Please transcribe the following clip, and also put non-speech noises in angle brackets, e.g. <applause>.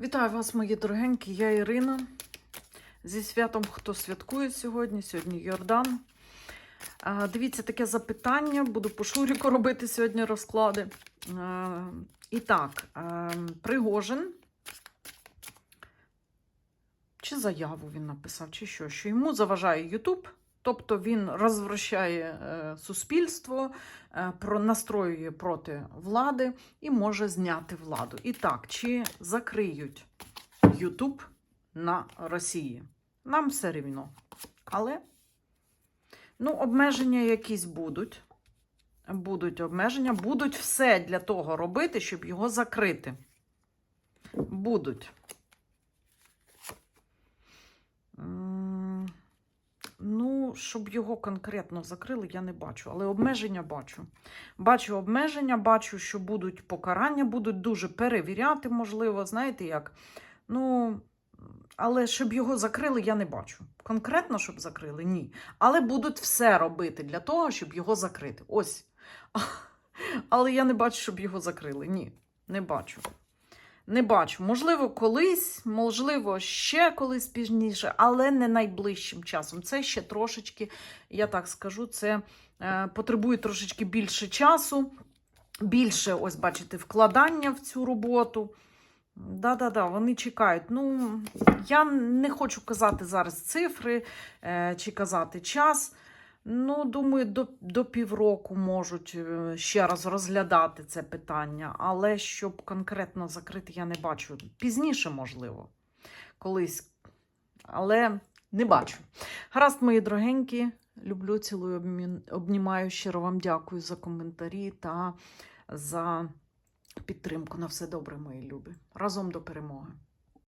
Вітаю вас, мої дорогенькі, я Ірина. Зі святом, хто святкує сьогодні, сьогодні Йордан. Дивіться, таке запитання. Буду по Шуріку робити сьогодні розклади. І так, Пригожин. Чи заяву він написав, чи що? Що йому заважає Ютуб. Тобто він розвращає е, суспільство, е, настроює проти влади і може зняти владу. І так, чи закриють Ютуб на Росії? Нам все рівно. Але ну, обмеження якісь будуть. Будуть обмеження, будуть все для того робити, щоб його закрити. Будуть. Ну, щоб його конкретно закрили, я не бачу, але обмеження бачу. Бачу обмеження, бачу, що будуть покарання, будуть дуже перевіряти, можливо, знаєте як. Ну, але щоб його закрили, я не бачу. Конкретно, щоб закрили, ні. Але будуть все робити для того, щоб його закрити. Ось. <laughs> Але я не бачу, щоб його закрили. Ні, не бачу. Не бачу. Можливо, колись, можливо, ще колись пізніше, але не найближчим часом. Це ще трошечки, я так скажу, це е, потребує трошечки більше часу, більше, ось бачите, вкладання в цю роботу. Да-да-да, вони чекають. Ну, я не хочу казати зараз цифри е, чи казати час. Ну, думаю, до, до півроку можуть е, ще раз розглядати це питання, але щоб конкретно закрити, я не бачу. Пізніше, можливо, колись. Але не бачу. Гаразд, мої дорогенькі, люблю, цілую, обнімаю. Щиро вам дякую за коментарі та за підтримку. На все добре, мої любі. Разом до перемоги.